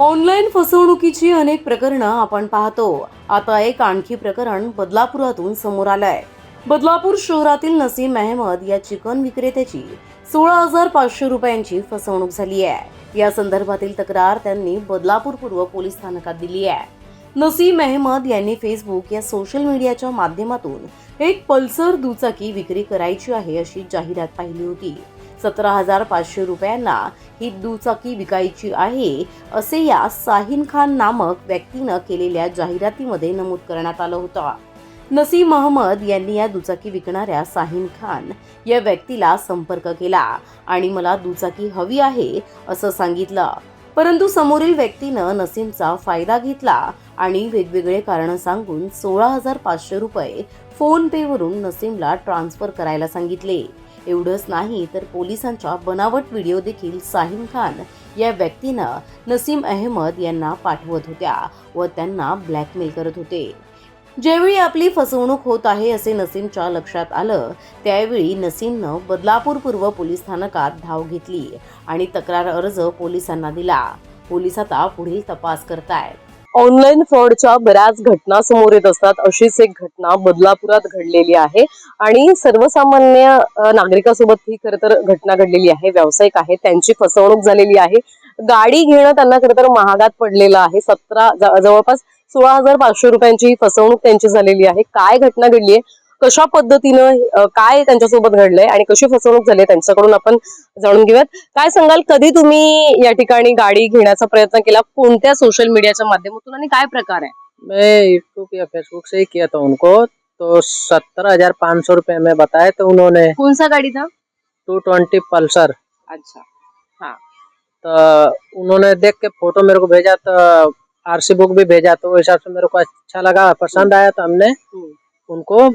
Online फसवणुकीची अनेक प्रकरणं आपण पाहतो. आता एक आणखी प्रकरण बदलापुरातून समोर आलंय. बदलापूर शहरातील नसीम अहमद या चिकन विक्रेत्याची सोळा हजार पाचशे रुपयांची फसवणूक झाली आहे. या संदर्भातील तक्रार त्यांनी बदलापूर पूर्व पोलीस स्थानकात दिली आहे. नसीम अहमद यांनी फेसबुक या सोशल मीडियाच्या माध्यमातून एक पल्सर दुचाकी विक्री करायची आहे अशी जाहिरात पाहिली होती. सतरा हजार पाचशे रुपयांना ही दुचाकी विकायची आहे असे या साहिन खान नामक व्यक्तीनं केलेल्या जाहिरातीमध्ये नमूद करण्यात आलं होतं. नसीम अहमद यांनी या दुचाकी विकणाऱ्या साहिन खान या व्यक्तीला संपर्क केला आणि मला दुचाकी हवी आहे असं सांगितलं. परंतु समोरील व्यक्तीनं नसीमचा फायदा घेतला आणि वेगवेगळे कारण सांगून सोळा हजार पाचशे रुपये फोनपेवरून नसीमला ट्रान्सफर करायला सांगितले. एवढंच नाही तर पोलिसांच्या बनावट व्हिडिओ देखील साहिम खान या व्यक्तीनं नसीम अहमद यांना पाठवत होत्या व त्यांना ब्लॅकमेल करत होते. ज्यावेळी आपली फसवणूक होत आहे असे नसीमच्या लक्षात आलं त्यावेळी नसीमनं बदलापूर पूर्व पोलीस स्थानकात धाव घेतली आणि तक्रार अर्ज पोलिसांना दिला. पोलीस आता पुढील तपास करतायत. ऑनलाईन फ्रॉडच्या बऱ्याच घटना समोर येत असतात. अशीच एक घटना बदलापुरात घडलेली आहे. आणि सर्वसामान्य नागरिकासोबत ही खरं तर घटना घडलेली आहे. व्यावसायिक आहे. त्यांची फसवणूक झालेली आहे. गाडी घेणं त्यांना खरं तर महागात पडलेलं आहे. सतरा जवळपास सोळा हजार पाचशे रुपयांची ही फसवणूक त्यांची झालेली आहे. काय घटना घडली आहे? कशा पद्धतीनं काय त्यांच्यासोबत घडलंय आणि कशी फसवणूक झाली त्यांच्याकडून आपण जाणून घेऊयात. काय सांगाल कधी तुम्ही या ठिकाणी गाडी घेण्याचा प्रयत्न केला? कोणत्या सोशल मीडियाच्या माध्यमातून आणि काय प्रकार आहे? मैं यूट्यूब या फेसबुक से ही किया था उनको. तो सत्रह हजार पाँच सौ रुपये में बताए तो उन्होंने. कौन सा गाड़ी था? Two twenty Pulsar. अच्छा. तो उन्होंने देख के फोटो मेरे को भेजा तो आरसी बुक भी भेजा तो हिसाब से मेरे को अच्छा लगा पसंद आया तो हमने उनको.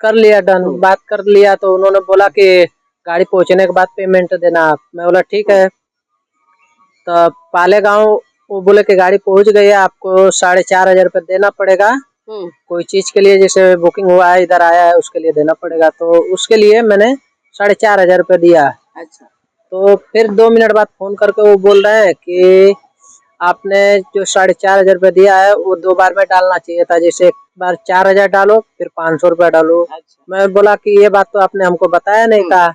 कर लिया डन बात कर लिया तो उन्होंने बोला कि गाड़ी पहुँचने के बाद पेमेंट देना आप। मैं बोला ठीक है। तो पाले गाँव वो बोले कि गाड़ी पहुँच गई है आपको साढ़े चार हज़ार रुपये देना पड़ेगा। हम्म, कोई चीज़ के लिए जैसे बुकिंग हुआ है इधर आया है उसके लिए देना पड़ेगा। तो उसके लिए मैंने साढ़े चार हज़ार रुपये दिया। अच्छा। तो फिर दो मिनट बाद फ़ोन करके वो बोल रहे हैं कि आपने जो साढ़े चार हज़ार रुपये दिया है वो दो बार में डालना चाहिए था। जैसे एक बार चार हज़ार डालो फिर पाँच सौ रुपया डालो। अच्छा। मैं बोला कि ये बात तो आपने हमको बताया नहीं था।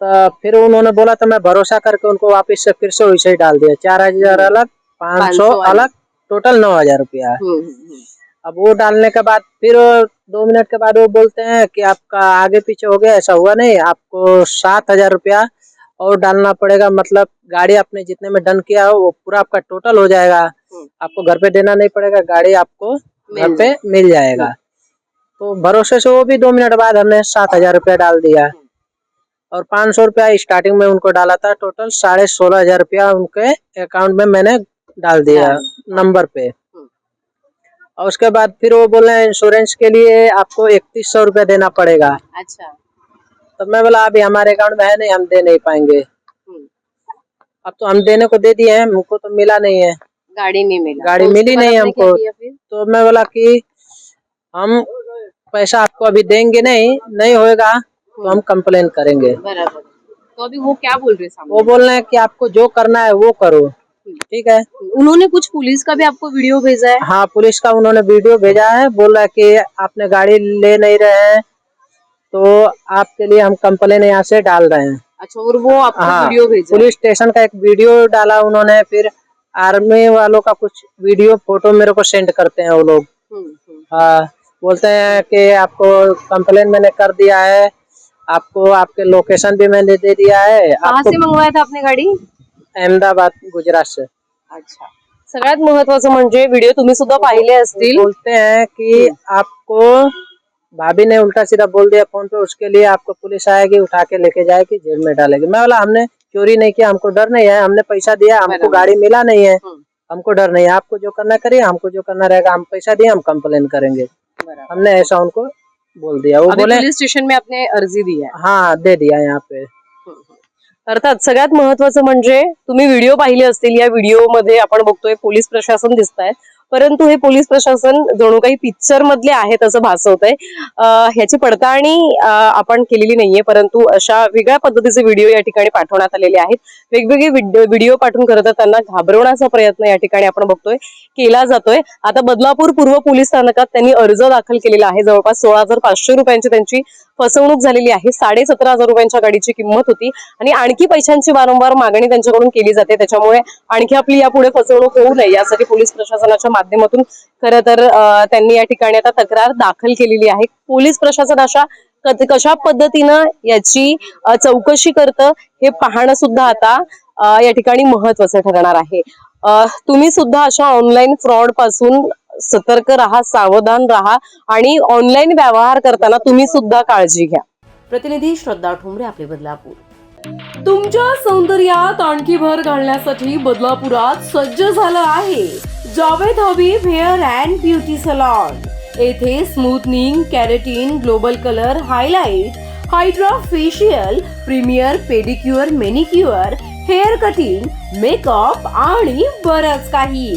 तो फिर उन्होंने बोला तो मैं भरोसा करके उनको वापस से फिर से वैसे ही डाल दिया। चार हज़ार अलग पाँच सौ अलग। टोटल नौ हज़ार रुपया। हम्म, हम्म, अब वो डालने के बाद फिर दो मिनट के बाद वो बोलते हैं कि आपका आगे पीछे हो गया ऐसा हुआ नहीं। आपको सात हज़ार रुपया और डालना पड़ेगा। मतलब गाड़ी आपने जितने में डन किया हो वो पूरा आपका टोटल हो जाएगा। हम्म। आपको घर पे देना नहीं पड़ेगा गाड़ी आपको घर पे मिल जाएगा। तो भरोसे से वो भी दो मिनट बाद हमने सात हज़ार रुपया डाल दिया। और पाँच सौ रुपया स्टार्टिंग में उनको डाला था टोटल साढ़े सोलह हज़ार रुपया उनके अकाउंट में मैंने डाल दिया नंबर पे। और उसके बाद फिर वो बोले इंश्योरेंस के लिए आपको इकतीस सौ रुपया देना पड़ेगा। अच्छा। तो मैं बोला अभी हमारे अकाउंट में है नहीं हम दे नहीं पाएँगे। हम्म, अब तो हम देने को दे दिए हैं हमको तो मिला नहीं है। गाड़ी नहीं मिली। गाड़ी तो मिली नहीं हमको। तो मैं बोला कि हम पैसा आपको अभी देंगे नहीं नहीं होएगा तो हम कंप्लेन करेंगे। बराबर। तो अभी वो क्या बोल रहे सामने? वो बोल रहे हैं कि आपको जो करना है वो करो। ठीक है? उन्होंने कुछ पुलिस का भी आपको वीडियो भेजा है? हाँ पुलिस का उन्होंने वीडियो भेजा है बोल रहा है कि आपने गाड़ी ले नहीं रहे हैं तो आपके लिए हम कंप्लेन यहाँ से डाल रहे हैं। अच्छा और वो आपको हाँ वीडियो भेजा। पुलिस स्टेशन का एक वीडियो डाला उन्होंने फिर आर्मी वालों का कुछ वीडियो फ़ोटो मेरे को सेंड करते हैं वो लोग। हम्म, हम्म, हाँ बोलते हैं कि आपको कंप्लेन मैंने कर दिया है आपको आपके लोकेशन भी मैंने दे दिया है कहाँ आपको से मंगवाया था आपने गाड़ी? अहमदाबाद गुजरात से। अच्छा सगळ्यात महत्वाचं म्हणजे व्हिडिओ तुम्ही सुद्धा पाहिले असतील। बोलते हैं कि आपको भाभी ने उल्टा सीधा बोल दिया फोन पे उसके लिए आपको पुलिस आएगी उठा के लेके जाएगी जेल में डालेगी। मैं बोला हमने चोरी नहीं किया हमको डर नहीं है हमने पैसा दिया हमको। गाड़ी मिला नहीं है। हमको डर नहीं है आपको जो करना करिए हमको जो करना रहेगा हम पैसा दिए हम कंप्लेन करेंगे। हमने ऐसा उनको बोल दिया। वो बोले पुलिस स्टेशन में आपने अर्जी दी है? हाँ दे दिया यहाँ पे। अर्थात सगळ्यात महत्वाचं म्हणजे तुम्ही व्हिडिओ पाहिले असतील या व्हिडिओमध्ये आपण बघतोय पोलीस प्रशासन दिसत आहे परंतु हे पोलीस प्रशासन जणू काही पिक्चर मधले आहेत असं भासवतंय. आहे ह्याची पडताळणी आपण केलेली नाहीये परंतु अशा वेगळ्या पद्धतीचे व्हिडिओ या ठिकाणी पाठवण्यात आलेले आहेत. वेगवेगळे व्हिडिओ पाठवून खरं तर त्यांना घाबरवण्याचा प्रयत्न या ठिकाणी आपण बघतोय केला जातोय. आता बदलापूर पूर्व पोलीस स्थानकात त्यांनी अर्ज दाखल केलेला आहे. जवळपास सोळा हजार पाचशे रुपयांची त्यांची फसवणूक झालेली आहे. साडे सतरा हजार रुपयांच्या गाडीची किंमत होती आणि आणखी पैशांची वारंवार मागणी त्यांच्याकडून केली जाते. त्याच्यामुळे आणखी आपली यापुढे फसवणूक होऊ नये. यासाठी पोलीस प्रशासनाच्या माध्यमातून खरं तर त्यांनी या ठिकाणी आता तक्रार दाखल केलेली आहे. पोलीस प्रशासन अशा कशा पद्धतीनं याची चौकशी करतं हे पाहणं सुद्धा आता या ठिकाणी महत्वाचं ठरणार आहे. तुम्ही सुद्धा अशा ऑनलाईन फ्रॉडपासून सतर्क राहा सावधान राहा आणि ऑनलाईन व्यवहार करताना तुम्ही सुद्धा काळजी घ्या. प्रतिनिधी श्रद्धा ठोंबरे आपले बदलापूर. तुमच्या सौंदर्यात आणखी भर घालण्यासाठी बदलापुरात सज्ज झालं आहे Javed Habib hair and beauty salon. येथे smoothening keratin global colour highlight hydra facial premier pedicure manicure hair cutting makeup आणि बरंच काही.